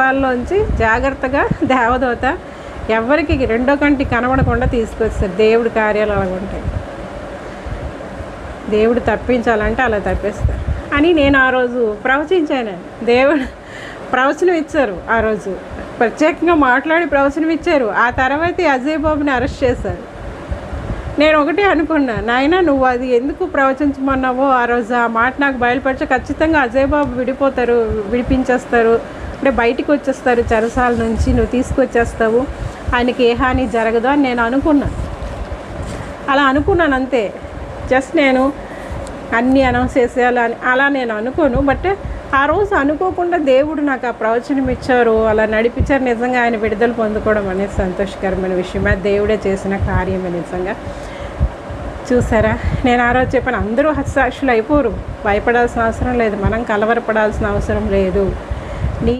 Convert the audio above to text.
చెరసాలలోంచి జాగ్రత్తగా దేవదూత ఎవరికి రెండో కంటి కనబడకుండా తీసుకొస్తారు. దేవుడి కార్యాలు అలా ఉంటాయి. దేవుడు తప్పించాలంటే అలా తప్పిస్తారు. అని నేను ఆ రోజు ప్రవచించాను. దేవుడు ప్రవచనం ఇచ్చారు ఆ రోజు. ప్రత్యేకంగా మాట్లాడి ప్రవచనం ఇచ్చారు. ఆ తర్వాత అజయ్ బాబుని అరెస్ట్ చేశారు. నేను ఒకటే అనుకున్నా నాయన నువ్వు అది ఎందుకు ప్రవచించమన్నావో ఆ రోజు ఆ మాట నాకు బయలుపరిచే ఖచ్చితంగా అజయ్ బాబు విడిపోతారు విడిపించేస్తారు. అప్పుడే బయటికి వచ్చేస్తారు చెరసాల నుంచి నువ్వు తీసుకొచ్చేస్తావు ఆయనకి ఏ హాని జరగదు అని నేను అనుకున్నాను అలా అనుకున్నాను అంతే. జస్ట్ నేను అన్నీ అనౌన్స్ చేసేయాలి అని అలా నేను అనుకోను. బట్ ఆ రోజు అనుకోకుండా దేవుడు నాకు ఆ ప్రవచనం ఇచ్చారు అలా నడిపించారు. నిజంగా ఆయన విడుదల పొందుకోవడం అనేది సంతోషకరమైన విషయం అది దేవుడే చేసిన కార్యమే నిజంగా. చూసారా? నేను ఆ రోజు చెప్పాను అందరూ హత్సాక్షులు అయిపోరు. భయపడాల్సిన అవసరం లేదు. మనం కలవరపడాల్సిన అవసరం లేదు.